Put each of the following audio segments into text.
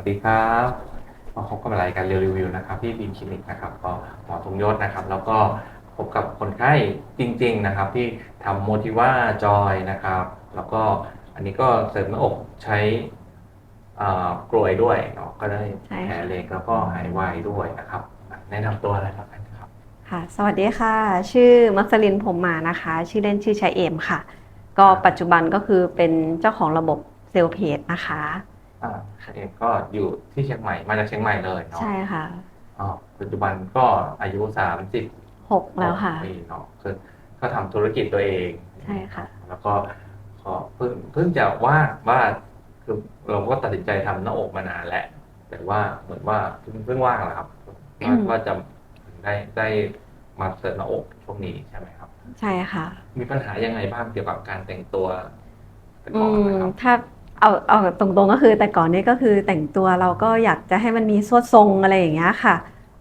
วัสดีครับมาพบกับรายการเรีวิวนะครับที่บีมคลินิกนะครับก็หมอทงยศนะครับ แล้วก็พบกับคนไข้จริง ๆนะครับ ที่ทำโมทิว่าจอยนะครับ แล้วก็อันนี้ก็เสริมหน้าอกใช้อ่ากลวยด้วยเนาะก็ได้ใช่แผลค่ะเล็กแล้วก็หายไวด้วยนะครับอะแนะนำตัวอะไรครับครับค่ะสวัสดีค่ะ ชื่อมัสลินผมมานะคะ ชื่อเล่นชื่อชายเอมค่ะ ก็ปัจจุบันก็คือเป็นเจ้าของระบบเซลล์เพจนะคะ อ่าเองก็อยู่ที่เชียงใหม่ มาจากเชียงใหม่เลยเนาะใช่ค่ะอ๋อปัจจุบันก็อายุสามสิบหกแล้วค่ะปีเนาะคือก็ทำธุรกิจตัวเอง ใช่ค่ะ แล้วก็ขอเพิ่งเพิ่งจะว่าว่าคือเราก็ตัดสินใจทำหน้าอกมานานแล้วแต่ว่าเหมือนว่าเพิ่งเพิ่งว่างแหละครับอืว่ามว่าจะได้ได้มาเสริมหน้าอกช่วงนี้ใช่ไหมครับ ใช่ค่ะ มีปัญหายังไงบ้างเกี่ยวกับการแต่งตัวแต่อืก่อนมนะครับ ถ้า เอาเอาตรงๆก็คือแต่ก่อนนี้ก็คือแต่งตัวเราก็อยากจะให้มันมีสวดทรงอะไรอย่างเงี้ยค่ะ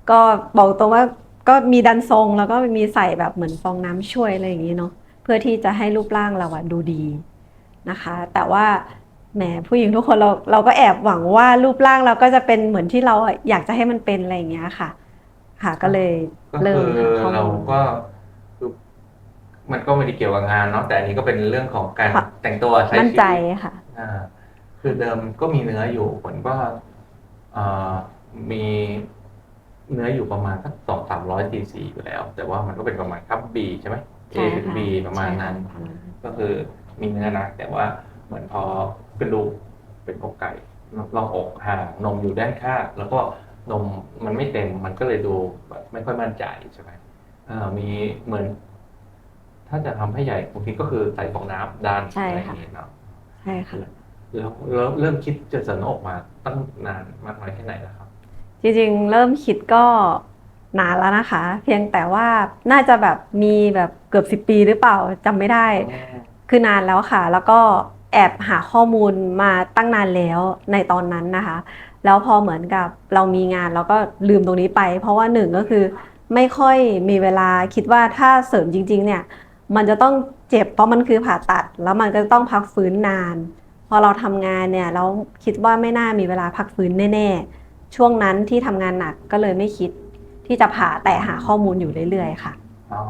ก็บอกตรงว่าก็มีดันทรงแล้วก็มีใส่แบบเหมือนฟองน้ำช่วยอะไรอย่างงี้เนาะเพื่อที่จะให้รูปร่างเราอะดูดีนะคะ แต่ว่าแหมผู้หญิงทุกคนเราเราก็แอบหวังว่ารูปร่างเราก็จะเป็นเหมือนที่เราอยากจะให้มันเป็นอะไรอย่างเงี้ยค่ะ ค่ะก็เลยก็เริ่มคือหาข้อเรามูลก็คือมันก็ไม่ได้เกี่ยวกับงานเนาะแต่อันนี้ก็เป็นเรื่องของการค่ะแต่งตัวใช้มั่นชีใจวิตค่ะอ่า คือเดิมก็มีเนื้ออยู่ผลก็อ่ามีเนื้ออยู่ประมาณสักสองสามร้อยซีซีอยู่แล้ว แต่ว่ามันก็เป็นประมาณคัพบีใช่ไหม A ใช่ถึงค่ะ B ประมาณนั้นใช่ค่ะก็คือมีเนื้อนะแต่ว่าเหมือนพอกระดูกเป็นอกไก่ลองอกห่างนมอยู่ด้านข้างแล้วก็นมมันไม่เต็มมันก็เลยดูแบบไม่ค่อยมั่นใจใช่ไหมอ่ามีเหมือน ถ้าจะทำให้ใหญ่บางทีก็คือใส่ฟองน้ำด้านใช่อะไรอค่ะย่างนี้เนาะใช่ค่ะ แล้วแล้วเริ่มคิดจะเสริมหน้าอกมาตั้งนานมากน้อยแค่ไหนแล้วครับ จริงๆ เริ่มคิดก็นานแล้วนะคะ เพียงแต่ว่าน่าจะแบบมีแบบเกือบสิบ10ปีหรือเปล่าจำไม่ได้ คือนานแล้วค่ะ แล้วก็แอบหาข้อมูลมาตั้งนานแล้วในตอนนั้นนะคะ แล้วพอเหมือนกับเรามีงานเราก็ลืมตรงนี้ไป เพราะว่าหนึ่งก็คือไม่ค่อยมีเวลาคิดว่าถ้าเสริมจริง ๆ เนี่ย มันจะต้องเจ็บเพราะมันคือผ่าตัด แล้วมันก็ต้องพักฟื้นนาน พอเราทำงานเนี่ยเราคิดว่าไม่น่ามีเวลาพักฟื้นแน่ ๆ ช่วงนั้นที่ทำงานหนักก็เลยไม่คิด ที่จะผ่าแต่หาข้อมูลอยู่เรื่อยๆค่ะอ๋อ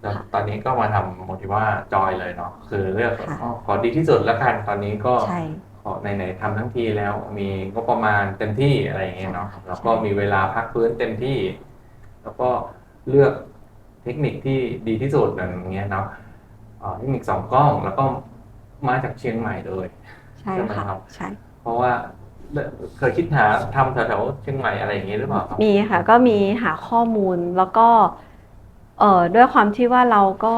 แล้วค่ะตอนนี้ก็มาทำโมทิว่าจอยเลยเนาะคือเลือกค่ะอ๋อขอดีที่สุดแล้วกันตอนนี้ก็ใช่ขอไหนๆทำทั้งทีแล้วมีงบประมาณเต็มที่อะไรอย่างเงี้ยเนาะใช่แล้วก็มีเวลาพักฟื้นเต็มที่ แล้วก็เลือกเทคนิคที่ดีที่สุดอย่างเงี้ยเนาะอ่าเทคนิคสองกล้องแล้วก็ มาจากเชียงใหม่เลยใช่ใช่ไหมค่ะครับ ใช่ เพราะว่าเคยคิดหาทำแถวๆเชียงใหม่อะไรอย่างงี้หรือเปล่าครับมีค่ะ ก็มีหาข้อมูลแล้วก็เอ่อด้วยความที่ว่าเราก็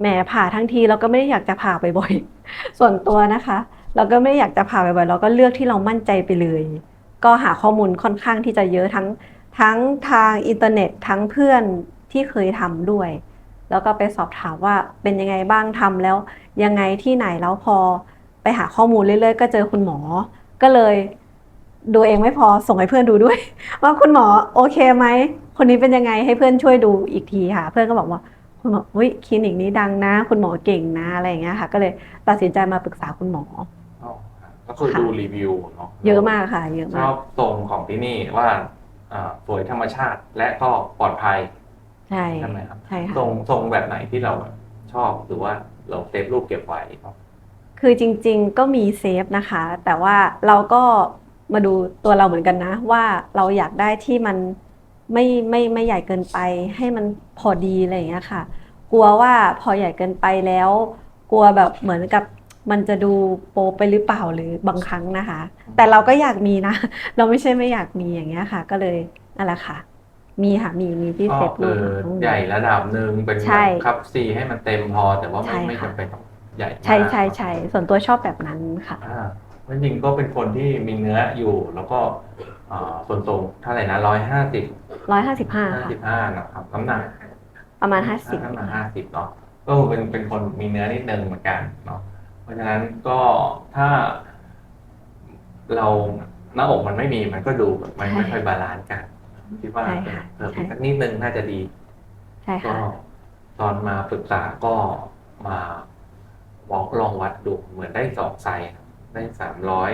แหมผ่าทั้งทีเราก็ไม่ได้อยากจะผ่าบ่อยๆส่วนตัวนะคะ เราก็ไม่ได้อยากจะผ่าบ่อยๆเราก็เลือกที่เรามั่นใจไปเลย ก็หาข้อมูลค่อนข้างที่จะเยอะทั้งทั้งทางอินเทอร์เน็ตทั้งเพื่อนที่เคยทำด้วย แล้วก็ไปสอบถามว่าเป็นยังไงบ้างทำแล้ว ยังไงที่ไหนแล้วพอไปหาข้อมูลเรื่อยๆ ก็เจอคุณหมอ ก็เลยดูเองไม่พอส่งให้เพื่อนดูด้วย ว่าคุณหมอโอเคไหมคนนี้เป็นยังไงให้เพื่อนช่วยดูอีกทีค่ะ เพื่อนก็บอกว่าคุณหมอเฮ้ยคลินิกนี้ดังนะ คุณหมอเก่งนะอะไรอย่างเงี้ยค่ะ ก็เลยตัดสินใจมาปรึกษาคุณหมออ๋อครับก็คือค่ะดูรีวิวเนาะเยอะมากค่ะ เยอะชมาอกบทรงของที่นี่ว่าอ่าสวยธรรมชาติและก็ปลอดภัย ใช่ใช่ไหมครับใช่ค่ะทรงทรงแบบไหนที่เราชอบหรือว่าเราเซฟรูปเก็บไว้ครับคือจริง ๆ ก็มีเซฟนะคะ แต่ว่าเราก็มาดูตัวเราเหมือนกันนะ ว่าเราอยากได้ที่มันไม่ไม่ไม่ใหญ่เกินไป ให้มันพอดีอะไรอย่างเงี้ยค่ะ กลัวว่าพอใหญ่เกินไปแล้ว กลัวแบบเหมือนกับมันจะดูโปไปหรือเปล่าหรือบางครั้งนะคะ แต่เราก็อยากมีนะ เราไม่ใช่ไม่อยากมีอย่างเงี้ยค่ะ ก็เลยนั่นแหละค่ะ มีค่ะมีมีที่ก็เซฟรูคืปอทั้งหมด ใหญ่ระดับหนึ่งเป็นใช่ คัพซีให้มันเต็มพอ แต่ว่าไม่ใช่ไม่ค่ะจำเป็นต้องใหญ่มากใช่ใช่ใช่ส่วนตัวชอบแบบนั้นค่ะ อ่าจริงๆก็เป็นคนที่มีเนื้ออยู่แล้วก็อ่าส่วนสูงเท่าไหร่นะร้อยห้าสิบร้อยห้าสิบห้าห้าค่ะ สิบห้านะครับน้ำหนัก ประมาณห้าสิบ น้ำหนักห้าสิบเนาะก็เป็นเป็นคนมีเนื้อนิดนึงเหมือนกันเนาะเพราะฉะนั้นก็ถ้า เราหน้าอกมันไม่มีมันก็ดูแบบมันไม่ค่อยบาลานซ์กัน คิดว่าใช่ค่ะเพิ่มอีกสักนิดนึงน่าจะดีใช่ก็ค่ะตอนมาปรึกษาก็มาบอกลองวัดดูเหมือนได้สองไซส์ครับได้สามร้อย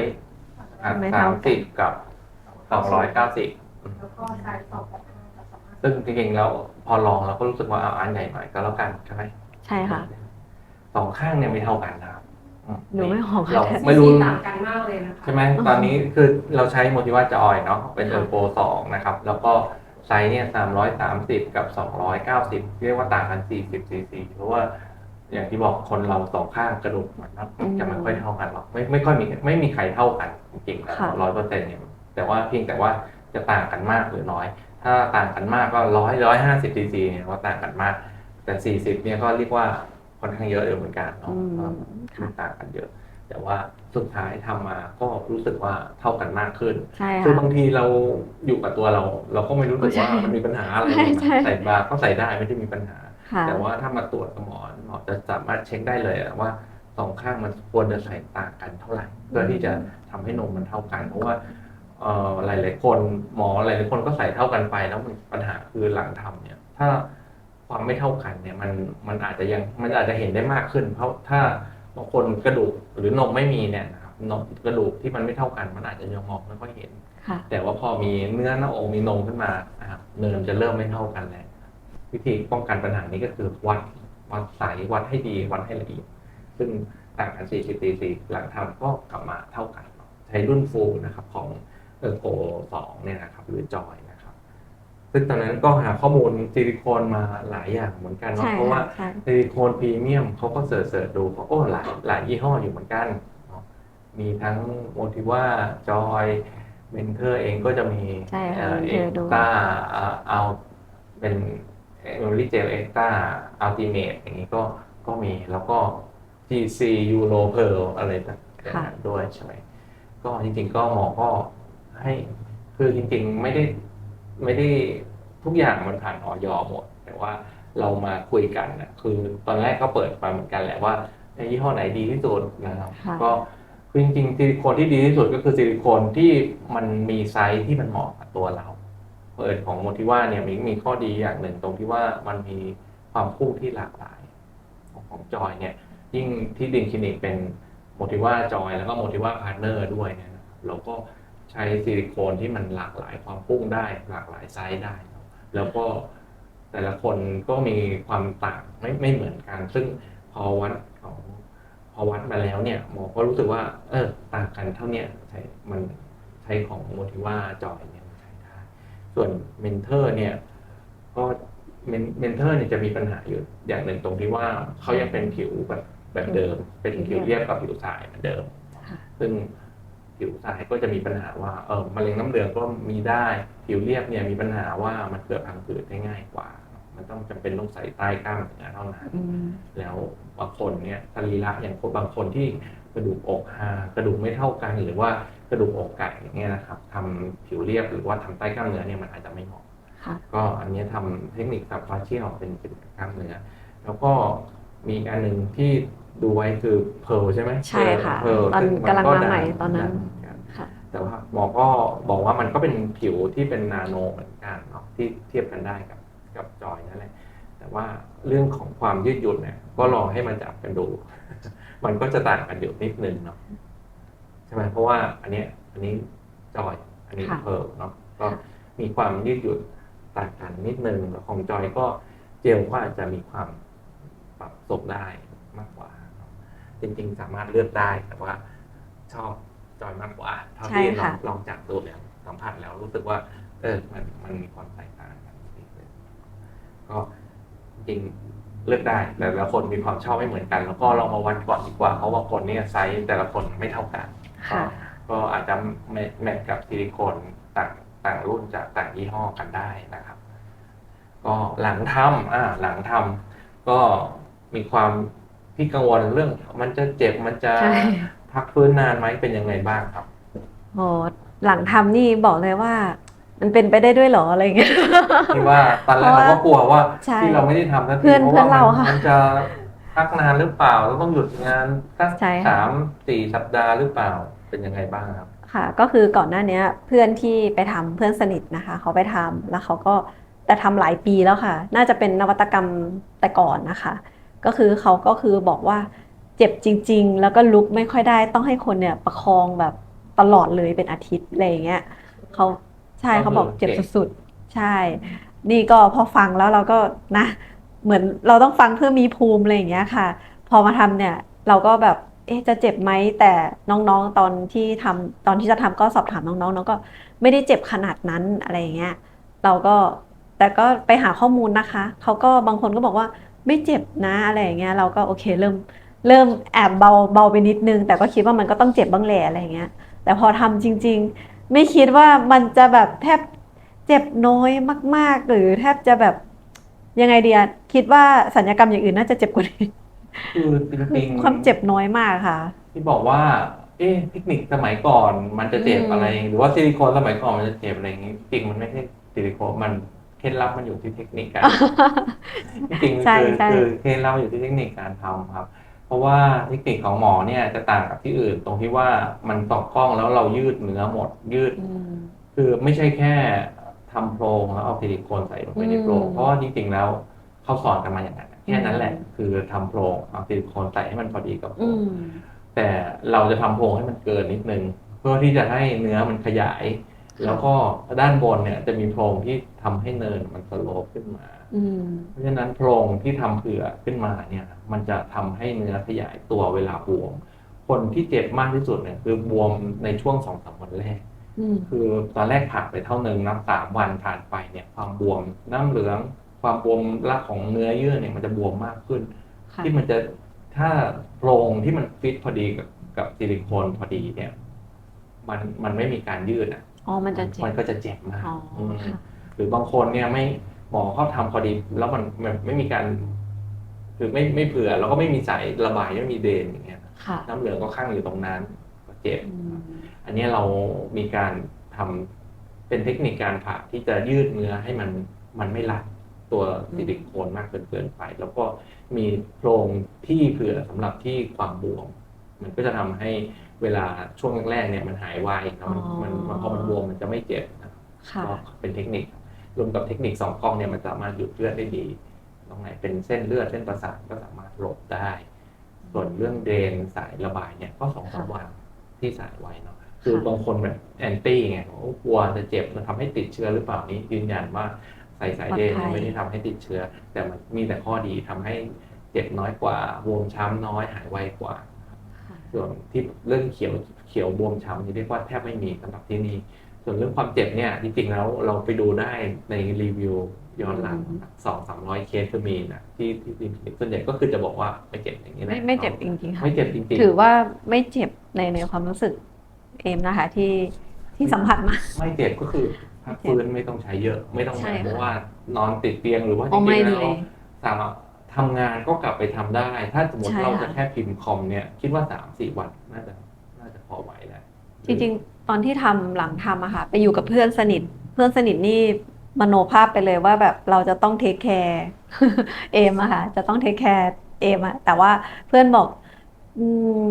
ไม่สาเท่ามกัสินบกับสองร้อยเก้าสิบแล้วก็ไซส์สองกับห้ากับสองห้าซึ่งจริงๆแล้วพอลองเราก็รู้สึกว่าเอาอันใหญ่หน่อยก็แล้วกันใช่ไหมใช่ค่ะสองข้างเนี่ยไม่เท่ากันนะครับอืม หนูไม่ออกเราค่ะ ไม่รู้ ต่างกันมากเลยนะคะใช่ไหมตอนนี้คือเราใช้โมทิว่าจอยเนาะเป็นเอค่ะอโปสองนะครับ แล้วก็ไซส์เนี่ยสามร้อยสามสิบกับสองร้อยเก้าสิบเรียกว่าต่างกันสี่สิบซีซีเพราะว่าอย่างที่บอกคนเราสองข้างกระดูกมันจะไม่ค่อยเท่ากันหรอกไม่ไม่ค่อยมีไม่มีใครเท่ากันจริงๆค่ะ ร้อยเปอร์เซ็นต์เนี่ยแต่ว่าเพียงแต่ว่าจะต่างกันมากหรือน้อย ถ้าต่างกันมากก็ร้อยร้อยห้าสิบซีซีเนี่ยก็ต่างกันมาก แต่สี่สิบเนี่ยก็เรียกว่า ค่อนข้างเยอะอยู่เหมือนกันเนาะอืมก็ค่ะต่างกันเยอะ แต่ว่าสุดท้ายทำมาก็รู้สึกว่าเท่ากันมากขึ้นใช่คือค่ะบางทีเราอยู่กับตัวเรา เราก็ไม่รู้สึกว่าใช่มันมีปัญหาอะไรใช่ใช่ใส่บาร์ก็ใส่ได้ไม่ได้มีปัญหาค่ะแต่ว่าถ้ามาตรวจกับหมอหมอจะสามารถเช็คได้เลยอะว่าสองข้างมันควรจะใส่ต่างกันเท่าไหร่เพื่อที่จะทำให้นมมันเท่ากัน เพราะว่าเอ่อหลายๆคนหมอหลายๆคนก็ใส่เท่ากันไปแล้วมันปัญหาคือหลังทำเนี่ย ถ้า ความไม่เท่ากันเนี่ยมันมันอาจจะยังมันอาจจะเห็นได้มากขึ้น เพราะถ้าบางคนกระดูกหรือนมไม่มีเนี่ยนะครับนมกระดูกที่มันไม่เท่ากัน มันอาจจะยังมองไม่ค่อยเห็นค่ะแต่ว่าพอมีเนื้อหน้าอกมีนมขึ้นมานะครับเนินจะเริ่มไม่เท่ากันแล้ววิธีป้องกันปัญหานี้ก็คือวัดวัดสายวัดให้ดีวัดให้ละเอียดซึ่งต่างกัน40 cc หลังทำก็กลับมาเท่ากัน ใช้รุ่นฟูลนะครับของเออโกสองเนี่ยนะครับหรือจอยนะครับ ซึ่งตอนนั้นก็หาข้อมูลซิลิโคนมาหลายอย่างเหมือนกันเนาะใช่เพราะว่าค่ะใช่ซิลิโคนพรีเมียมเขาก็เสิร์ชเสิร์ชดูเขาโอ้หลายหลายยี่ห้ออยู่เหมือนกันเนาะมีทั้งโมทิว่าจอยเมนเทอร์เองก็จะมีใช่ค่ะเอ็ Mentor กด้วยตาเอาเป็นเอมิลี่เจลเอ็กตาอัลติเมทอย่างนี้ก็ก็มีแล้วก็ GC Euro Pearl อะไรต่างๆด้วยใช่ไหมก็จริงๆก็หมอก็ให้คือจริงๆไม่ได้ ไม่ได้ทุกอย่างมันผ่านออยหมด แต่ว่าเรามาคุยกันนะคือตอนแรกก็เปิดมาเหมือนกันแหละว่าไอ้ยี่ห้อไหนดีที่สุดนะครับค่ะก็คือจริงๆซิลิโคนที่ดีที่สุดก็คือซิลิโคนที่มันมีไซส์ที่มันเหมาะกับตัวเรา เปิดของโมทิว่าเนี่ยมีมีข้อดีอย่างหนึ่งตรงที่ว่ามันมีความพุ่งที่หลากหลายของของจอยเนี่ย ยิ่งที่ดินคลินิกเป็นโมทิว่าจอยแล้วก็โมทิว่าพาร์ทเนอร์ด้วยเนี่ยนะครับเราก็ ใช้ซิลิโคนที่มันหลากหลายความพุ่งได้หลากหลายไซส์ได้เนอะแล้วก็แต่ละคนก็มีความต่างไม่ไม่เหมือนกัน ซึ่งพอวัดของพอวัดมาแล้วเนี่ยหมอก็รู้สึกว่า เออต่างกันเท่าเนี้ยใช้มันใช้ของโมทิว่าจอยเนี่ยมันใช้ได้ส่วนเมนเทอร์เนี่ยก็เมนเมนเทอร์เนี่ยจะมีปัญหาอยู่อย่างหนึ่งตรงที่ว่าเขายังเป็นผิวแบบแบบเดิม เป็นผิวเรียบกับผิวสายเหมือนเดิมค่ะซึ่ง ผิวสายก็จะมีปัญหาว่าเออมะเร็งน้ำเหลืองก็มีได้ ผิวเรียบเนี่ยมีปัญหาว่ามันเกิดพังผืดได้ง่ายกว่า มันต้องจำเป็นต้องใส่ใต้กล้ามเนื้อเท่านั้นแล้วบางคนเนี่ยสรีระอย่างคนบางคนที่กระดูกอกหากระดูกไม่เท่ากันหรือว่ากระดูกอกไก่อย่างเงี้ยนะครับทำผิวเรียบหรือว่าทำใต้กล้ามเนื้อเนี่ยมันอาจจะไม่เหมาะก็อันนี้ยทำเทคนิคสับฟาเชียลเป็นเป็นกล้ามเนื้อแล้วก็มีกอันหนึ่งที่ดูไว้คือเพลใช่ไหมใช่ค่ะเพลตอนซึ่งกำลังก็มาใหม่ดัตอนนั้นดัเหมืกัค่ะ แต่ว่าหมอก็บอกว่ามันก็เป็นผิวที่เป็นนาโนเหมือนกันเนาะที่เทียบกันได้กับกับจอยนั่นแหละ แต่ว่าเรื่องของความยืดหยุ่นเนี่ยก็ลองให้มันจับกันดู มันก็จะต่างกันอยู่นิดนึงเนาะใช่ไหมเพราะว่าอันเนี้ยอันนี้จอย อันนี้ค่ะ เพลเนาะก็มีความยืดหยุ่นต่างกันนิดนึงแล้วของจอยก็เจลก็อาจจะมีความปรับสมได้มากกว่าเนาะ จริงๆ สามารถเลือกได้ แต่ว่าชอบจอยมากกว่าเท่าที่ใช่ลอค่ะงลองจับดูแล้วสัมผัสแล้วรู้สึกว่า เออมันมันมีความแตกต่างกันนิดนึงก็จริงเลือกได้แต่ละคนมีความชอบไม่เหมือนกัน แล้วก็ลองมาวัดก่อนดีกว่าเพราะว่าคนเนี่ยไซส์แต่ละคนไม่เท่ากันค่ะก็อาจจะแมแมทกับซิลิโคนต่างต่างรุ่นจากต่างยี่ห้อกันได้นะครับ ก็หลังทำอ่าหลังทำก็มีความ ที่กังวลเรื่อง มันจะเจ็บมันจะใช่ พักฟื้นนานไหมเป็นยังไงบ้างครับโอ้หลังทำนี่บอกเลยว่า มันเป็นไปได้ด้วยเหรออะไรเงี้ย ที่ว่าตอนแรกเราก็กลัวว่าใช่ที่เราไม่ได้ทำสักทีเพื่อนเพราะว่าเพื่อนเรามันค่ะมันจะพักนานหรือเปล่าเราต้องหยุดงานสักใช่ค่ะ สามสี่สัปดาห์หรือเปล่าเป็นยังไงบ้างครับ ค่ะ ก็คือก่อนหน้าเนี้ยเพื่อนที่ไปทำเพื่อนสนิทนะคะ เขาไปทำแล้วเขาก็แต่ทำหลายปีแล้วค่ะ น่าจะเป็นนวัตกรรมแต่ก่อนนะคะ ก็คือเขาก็คือบอกว่าเจ็บจริง ๆ แล้วก็ลุกไม่ค่อยได้ต้องให้คนเนี่ยประคองแบบตลอดเลยเป็นอาทิตย์อะไรอย่างเงี้ยเขาใช่เขาบอกเจ็บสุดๆใช่ นี่ก็พอฟังแล้วเราก็นะ เหมือนเราต้องฟังเพื่อมีภูมิอะไรอย่างเงี้ยค่ะ พอมาทำเนี่ยเราก็แบบเอ๊ะจะเจ็บไหมแต่น้องๆตอนที่ทำตอนที่จะทำก็สอบถามน้องๆน้องก็ไม่ได้เจ็บขนาดนั้นอะไรอย่างเงี้ยเราก็แต่ก็ไปหาข้อมูลนะคะเขาก็บางคนก็บอกว่า ไม่เจ็บนะอะไรอย่างเงี้ยเราก็โอเคเริ่มเริ่มแอบเบาเบาไปนิดนึง แต่ก็คิดว่ามันก็ต้องเจ็บบ้างแหละอะไรอย่างเงี้ย แต่พอทำจริง ๆ ไม่คิดว่ามันจะแบบแทบเจ็บน้อยมาก ๆ หรือแทบจะแบบยังไงเดียคิดว่าสัญญกรรมอย่างอื่นน่าจะเจ็บกว่านี้คือจริงๆความเจ็บน้อยมากค่ะ ที่บอกว่า เอ๊ะเทคนิคสมัยก่อนมันจะเจ็บอืมอะไร หรือว่าซิลิโคนสมัยก่อนมันจะเจ็บอะไรอย่างงี้จริงมันไม่ใช่ซิลิโคนมัน เคล็ดลับมันอยู่ที่เทคนิคการจริงๆใช่คือใช่คือเคล็ดลับอยู่ที่เทคนิคการทำครับ เพราะว่าเทคนิคของหมอเนี่ยจะต่างกับที่อื่น ตรงที่ว่ามันตอกกล้องแล้วเรายืดเนื้อหมดยืดอืมคือไม่ใช่แค่ทำโพรงแล้วเอาซิลิโคนใส่ลงไปในโพรงอืมเพราะว่าจริงๆแล้วเขาสอนกันมาอย่างนั้นแค่นั้นแหละอืมคือทำโพรงเอาซิลิโคนใส่ให้มันพอดีกับโพรอืงมแต่เราจะทำโพรงให้มันเกินนิดนึง เพื่อที่จะให้เนื้อมันขยาย แล้วก็ด้านบนเนี่ยจะมีโพรงที่ทำให้เนินมันสโลปขึ้นมาอืมเพราะฉะนั้นโพรงที่ทำเผื่อขึ้นมาเนี่ย มันจะทำให้เนื้อขยายตัวเวลาบวม คนที่เจ็บมากที่สุดเนี่ยคือบวมในช่วงสองสามวันแรกอืมคือตอนแรกผ่านไปเท่านึงนับสามวันผ่านไปเนี่ย ความบวมน้ำเหลือง ความบวมรากของเนื้อเยื่อเนี่ยมันจะบวมมากขึ้นค่ะที่มันจะถ้าโพรงที่มันฟิตพอดีกับกับซิลิโคนพอดีเนี่ย มันมันไม่มีการยืดอะ อ๋อมันจะเจ็บมันก็จะเจ็บมากอ๋ออมค่ะหรือบางคนเนี่ยไม่หมอเขาทำพอดีแล้วมันมันไม่มีการคือไม่ไม่เผื่อแล้วก็ไม่มีสายระบายไม่มีเดนอย่างเงี้ยค่ะน้ำเหลืองก็ข้างอยู่ตรงนั้นก็เจ็บอืมอันนี้เรามีการทำเป็นเทคนิคการผ่าที่จะยืดเนื้อให้มันมันไม่รัดตัวซิลิโคนมากเกินเกินไป แล้วก็มีโพรงที่เผื่อสำหรับที่ความบวมมันก็จะทำให้ เวลาช่วงแรกๆเนี่ยมันหายไวนะมันมันมันพอมันบวมมันจะไม่เจ็บนะค่ะก็เป็นเทคนิครวมกับเทคนิคสองกล้องเนี่ยมันสามารถหยุดเลือดได้ดี ตรงไหนเป็นเส้นเลือดเส้นประสาทก็สามารถหลบได้ ส่วนเรื่องเดรนสายระบายเนี่ยก็สองสามวันที่สายไว้เนาะคือบางคนแบบแอนตี้ไงโอ้กลัวจะเจ็บมันทำให้ติดเชื้อหรือเปล่านี้ยืนยันว่าใส่สายเดรนปลอดภัยไม่ได้ทำให้ติดเชื้อ แต่มันมีแต่ข้อดีทำให้เจ็บน้อยกว่าบวมช้ำน้อยหายไวกว่าค่ะ ส่วนที่เรื่องเขียวเขียวบวมช้ำนี่เรียกว่าแทบไม่มีสำหรับที่นี่ส่วนเรื่องความเจ็บเนี่ยจริงๆแล้วเราไปดูได้ในรีวิวย้อนหลังอืมสองสามร้อยเคสก็มีนะที่ที่ที่ส่วนใหญ่ก็คือจะบอกว่าไม่เจ็บอย่างนี้แหละไม่ไม่เจ็บจริงๆค่ะไม่เจ็บจริงๆถือว่าไม่เจ็บในในความรู้สึกเอมนะคะที่ที่สัมผัสมาไม่เจ็บก็คือพักฟื้นไม่ต้องใช้เยอะ ไม่ต้องใช่เพค่ะราะว่านอนติดเตียงหรือว่าจอ๋อริไม่งๆเลแล้วยสามารถ ทำงานก็กลับไปทำได้ ถ้าสมมติใช่เราจะค่ะแค่พิมพ์คอมเนี่ย คิดว่าสามสี่วันน่าจะน่าจะพอไหวแล้วจริงๆ ตอนที่ทำหลังทำอะค่ะ ไปอยู่กับเพื่อนสนิท เพื่อนสนิทนี่มโนภาพไปเลยว่าแบบเราจะต้องเทคแคร์เอมอะค่ะจะต้องเทคแคร์เอมอะแต่ว่าเพื่อนบอกอืม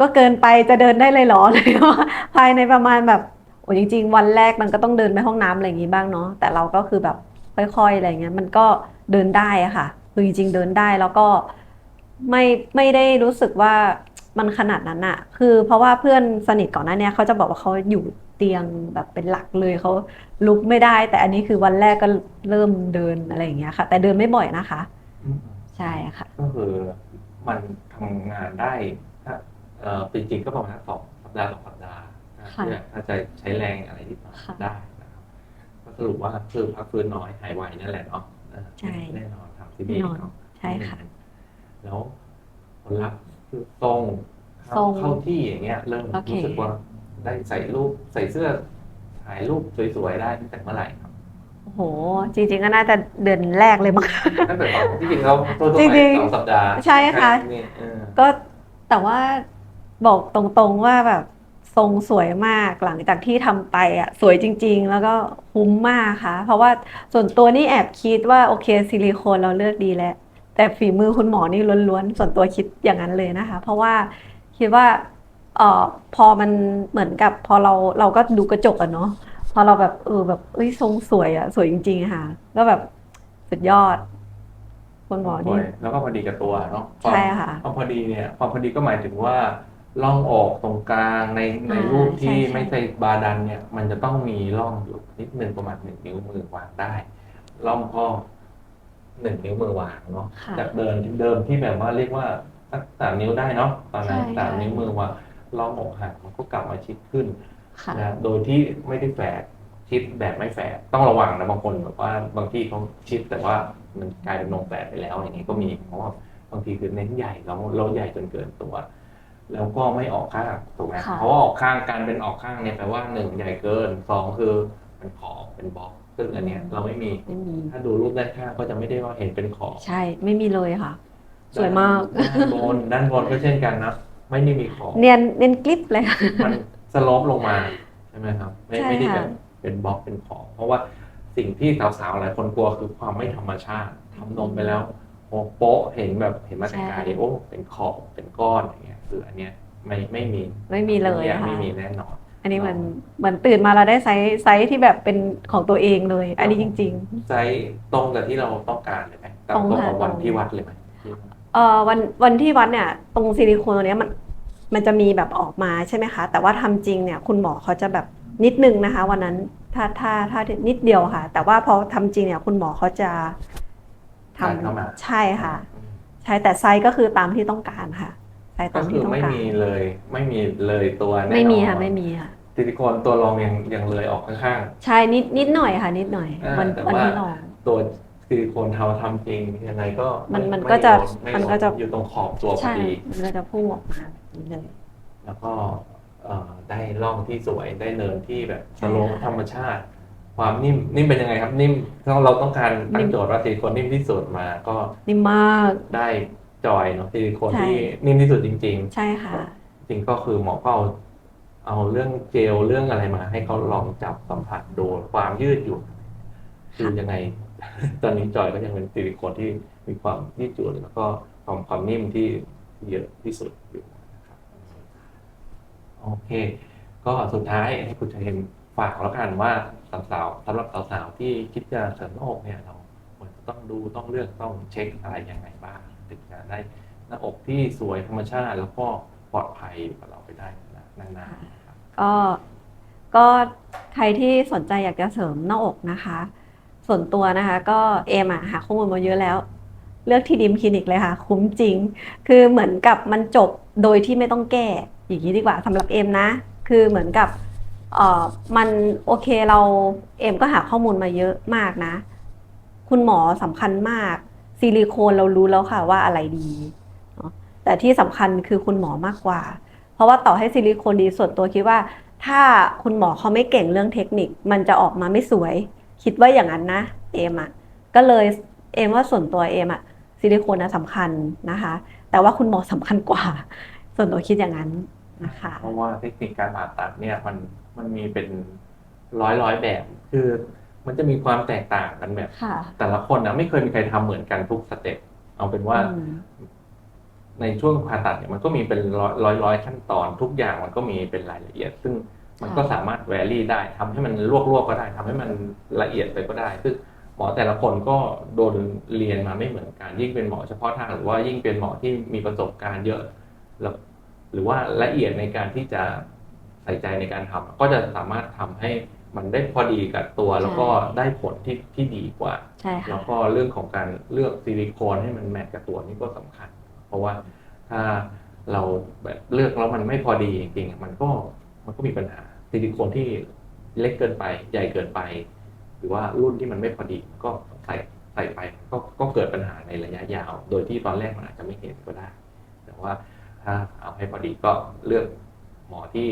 ก็เกินไปจะเดินได้เลยเหรอเลยว่าภายในประมาณแบบโอ้จริง ๆ วันแรกมันก็ต้องเดินไปห้องน้ำอะไรอย่างงี้บ้างเนาะแต่เราก็คือแบบค่อยๆอะไรเงี้ยมันก็เดินได้อะค่ะ คือจริงๆเดินได้แล้วก็ไม่ไม่ได้รู้สึกว่ามันขนาดนั้นอะคือเพราะว่าเพื่อนสนิทก่อนหน้าเนี้ยเขาจะบอกว่าเขาอยู่เตียงแบบเป็นหลักเลยเขาลุกไม่ได้ แต่อันนี้คือวันแรกก็เริ่มเดินอะไรอย่างเงี้ยค่ะ แต่เดินไม่บ่อยนะคะ อืมใช่ค่ะ ก็คือมันทำงานได้ถ้าเอ่อจริงๆก็ประมาณสองสัปดาห์สองสัปดาห์นะค่ะเพื่อถ้าจะใช้แรงอะไรที่ค่ะได้นะครับก็สรุปว่าคือพักฟื้นน้อยหายไวนั่นแหละเนาะเออใช่ แน่นอน ทำที่นี่แน่นอนเนาะใช่ค่ะ แล้วผลลัพธ์คือทรงเข้าทรงเข้าที่อย่างเงี้ย เริ่มโอเครู้สึกว่าได้ใส่รูปใส่เสื้อถ่ายรูปสวยๆได้ตั้งแต่เมื่อไหร่ครับโอ้โห จริง ๆ ก็น่าจะเดือนแรกเลยมั้งตั้งแต่ตอนที่จริงเราตัวตัวจริไปงๆสองสัปดาห์ใช่ค่ะนี่เออก็แต่ว่าบอกตรงๆว่าแบบ ทรงสวยมากหลังจากที่ทำไปอะสวยจริง ๆ แล้วก็คุ้มมากค่ะ เพราะว่าส่วนตัวนี่แอบคิดว่าโอเคซิลิโคนเราเลือกดีแล้ว แต่ฝีมือคุณหมอนี่ล้วนๆ ส่วนตัวคิดอย่างนั้นเลยนะคะ เพราะว่าคิดว่าเอ่อพอมันเหมือนกับพอเราเราก็ดูกระจกอะเนาะพอเราแบบเออแบบเอ้ยทรงสวยอะสวยจริงๆอะค่ะ ก็แบบสุดยอดคุณหมอสนี่วยแล้วก็พอดีกับตัวเนาะใช่ค่ะความพอดีเนี่ยความพอดีก็หมายถึงว่า ร่องอกตรงกลางในในอ่ารูปที่ใช่ใช่ไม่ใช่บาดันเนี่ย มันจะต้องมีร่องอยู่นิดนึงประมาณหนึ่งนิ้วมือวางได้ร่องก็หนึ่งนิ้วมือวางเนาะค่ะจากเดิมที่เดิมที่แบบว่าเรียกว่าสักสามนิ้วได้เนาะตอนนั้นใช่สามใช่นิ้วมือวางร่องอกหักมันก็กลับมาชิดขึ้นค่ะนะโดยที่ไม่ได้แฝดชิดแบบไม่แฝดต้องระวังนะบางคนแบบว่าบางที่เขาชิดแต่ว่ามันกลายเป็นนมแฝดไปแล้วอย่างนี้ก็มีเพราะว่าบางทีคือเน้นใหญ่แล้วเราใหญ่จนเกินตัว แล้วก็ไม่ออกข้างถูกไหมค่ะ เพราะว่าออกข้างการเป็นออกข้างเนี่ยแปลว่าหนึ่งใหญ่เกินสองคือเป็นขอบเป็นบล็อกซึ่งอันเนี้ยเราไม่มีไม่มี ถ้าดูรูปด้านข้างก็จะไม่ได้ว่าเห็นเป็นขอบใช่ไม่มีเลยค่ะ สวยมาก ด้านบนด้านบนก็เช่นกันนะไม่ได้มีขอบ เนียนเนียนกลิปเลยค่ะ มันสโลปลงมาใช่ไหมครับ ไม่ใช่ไม่ได้ค่ะ แบบเป็นบล็อกเป็นขอบเพราะว่าสิ่งที่สาวๆหลายคนกลัวคือความไม่ธรรมชาติทำนมไปแล้ว โอ้โป๊ะเห็นแบบเห็นมาแต่ไกลโอ้เป็นขอบเป็นก้อนอย่างเงี้ยคืออันเนี้ยไม่ไม่มีไม่มีเลยอันค่ะไม่มีแน่นอน อันนี้เหมือนเหมือนตื่นมาเราได้ไซส์ไซส์ที่แบบเป็นของตัวเองเลย อันนี้จริงไซส์ตรงกับที่เราต้องการเลยไหมตรงตรงค่ะกับวันตรงที่วัดเลยไหมๆเอ่อวันวันที่วัดเนี่ยตรงซิลิโคนตัวเนี้ยมันมันจะมีแบบออกมาใช่ไหมคะ แต่ว่าทำจริงเนี่ยคุณหมอเขาจะแบบนิดนึงนะคะ วันนั้นถ้าถ้าถ้านิดเดียวค่ะ แต่ว่าพอทำจริงเนี่ยคุณหมอเขาจะ ทการเข้ามาำใช่ค่ะ ใช่แต่ไซส์ก็คือตามที่ต้องการค่ะไซส์ก็ตามคืที่อต้องไม่การมีเลย ไม่มีเลยตัวแน่นอนไม่มีค่ะไม่มีค่ะซิลิโคนตัวรองยังยังเลยออกข้างๆใช่นิดนิดหน่อยค่ะ นิดหน่อยอ่าวันแต่วันว่าที่ลองตัวซิลิโคนเทาทำจริงยังไงก็มันมันไก็จะไมันก็จะอยู่ตรงขอบตัวพอใช่ดีมันก็จะพุ่งออกมาแบบนี้เลยแล้วก็เอ่อได้ร่องที่สวยได้เนินที่แบบสใช่โลปค่ะธรรมชาติ ความนิ่มนิ่มเป็นยังไงครับ นิ่มถ้าเราต้องการตั้นิ่งมโจทย์ว่าซิลิโคนนิ่มที่สุดมาก็นิ่มมากได้จอยเนาะซิลิโคนใช่ที่นิ่มที่สุดจริงใช่ค่ะๆจริงก็คือหมอก็เอาเอาเรื่องเจลเรื่องอะไรมา ให้เขาลองจับสัมผัสดูความยืดหยุ่นคือยังไง ตอนนี้จอยก็ยังเป็นซิลิโคนที่มีความยืดหยุ่นแล้วก็ความความนิ่มที่เยอะที่สุดอยู่นะครับโอเค ก็สุดท้ายให้คุณชเห็นฝากแล้วกันว่า สาวๆสำหรับสาวๆที่คิดจะเสริมหน้าอกเนี่ยเราควรจะต้องดูต้องเลือกต้องเช็คอะไรยังไงบ้างถึงจะได้หน้าอกที่สวยธรรมชาติแล้วก็ปลอดภัยกับเราไปได้นานๆก็ก็ใครที่สนใจอยากจะเสริมหน้าอกนะคะ ส่วนตัวนะคะ ก็เอมอะหาข้อมูลมาเยอะแล้ว เลือกที่ดิมคลินิกเลยค่ะ คุ้มจริง คือเหมือนกับมันจบโดยที่ไม่ต้องแก้อย่างนี้ดีกว่าสำหรับเอมนะ คือเหมือนกับ เออมันโอเคเราเอ็มก็หาข้อมูลมาเยอะมากนะ คุณหมอสำคัญมากซิลิโคนเรารู้แล้วค่ะว่าอะไรดี แต่ที่สำคัญคือคุณหมอมากกว่า เพราะว่าต่อให้ซิลิโคนดีส่วนตัวคิดว่า ถ้าคุณหมอเขาไม่เก่งเรื่องเทคนิค มันจะออกมาไม่สวย คิดว่าอย่างนั้นนะเอมอะก็เลยเอมว่าส่วนตัวเอมอะซิลิโคนนะสำคัญนะคะ แต่ว่าคุณหมอสำคัญกว่า ส่วนตัวคิดอย่างนั้นนะคะ เพราะว่าเทคนิคการผ่าตัดเนี่ยมัน มันมีเป็นร้อยร้อยๆแบบ คือมันจะมีความแตกต่างกันแบบ ค่ะ แต่ละคนนะไม่เคยมีใครทำเหมือนกันทุกสเต็ปเอาเป็นว่า อืมในช่วงผ่าตัดเนี่ยมันก็มีเป็นร้อยร้อยร้อยขั้นตอนทุกอย่างมันก็มีเป็นรายละเอียด ซึ่งมันก็ค่ะสามารถแวรี่ได้ทำให้มันลวกๆก็ได้ทำให้มันละเอียดไปก็ได้ซึ่งหมอแต่ละคนก็โดนเรียนมาไม่เหมือนกัน ยิ่งเป็นหมอเฉพาะทางหรือว่ายิ่งเป็นหมอที่มีประสบการณ์เยอะแล้วหรือว่าละเอียดในการที่จะใส่ใจในการทำก็จะสามารถทำให้มันได้พอดีกับตัวแล้วก็ได้ผลที่ที่ดีกว่าใช่ค่ะแล้วก็เรื่องของการเลือกซิลิโคนให้มันแมทกับตัวนี่ก็สำคัญ เพราะว่าถ้าเราแบบเลือกแล้วมันไม่พอดีจริงๆมันก็มันก็มีปัญหาซิลิโคนที่เล็กเกินไปใหญ่เกินไป หรือว่ารุ่นที่มันไม่พอดีก็ใส่ใส่ไปก็ก็เกิดปัญหาในระยะยาว โดยที่ตอนแรกมันอาจจะไม่เห็นก็ได้ แต่ว่าถ้าเอาให้พอดีก็เลือกหมอที่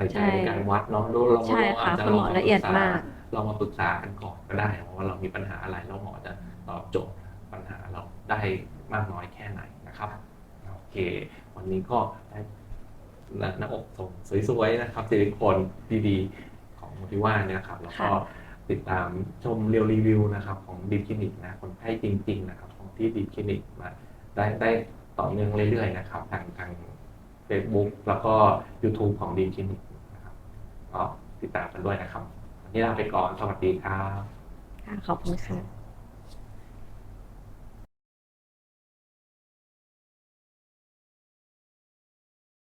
ใส่ใจในการวัดเนาะดูเราใช่ค่ะอาจจะคุณหมอละเอียดมากเรามาปรึกษากันก่อนก็ได้ว่าเรามีปัญหาอะไรแล้วหมอจะตอบโจทย์ปัญหาเราได้มากน้อยแค่ไหนนะครับโอเค วันนี้ก็ได้หน้าอกทรงสวยๆนะครับซิลิโคนดีๆ ของมูทิว่าเนี่ยนะครับแล้วก็ค่ะติดตามชมเรียวรีวิวนะครับของดีคลินิกนะคนไข้จริง ๆ นะครับ ของที่ดีคลินิกมาได้ได้ต่อเนื่องเรื่อยๆนะครับ ทางทาง Facebook แล้วก็ YouTube ของดีคลินิกนะครับ ก็ติดตามกันด้วยนะครับวันนี้ลาไปก่อนสวัสดีครับค่ะขอบคุณค่ะ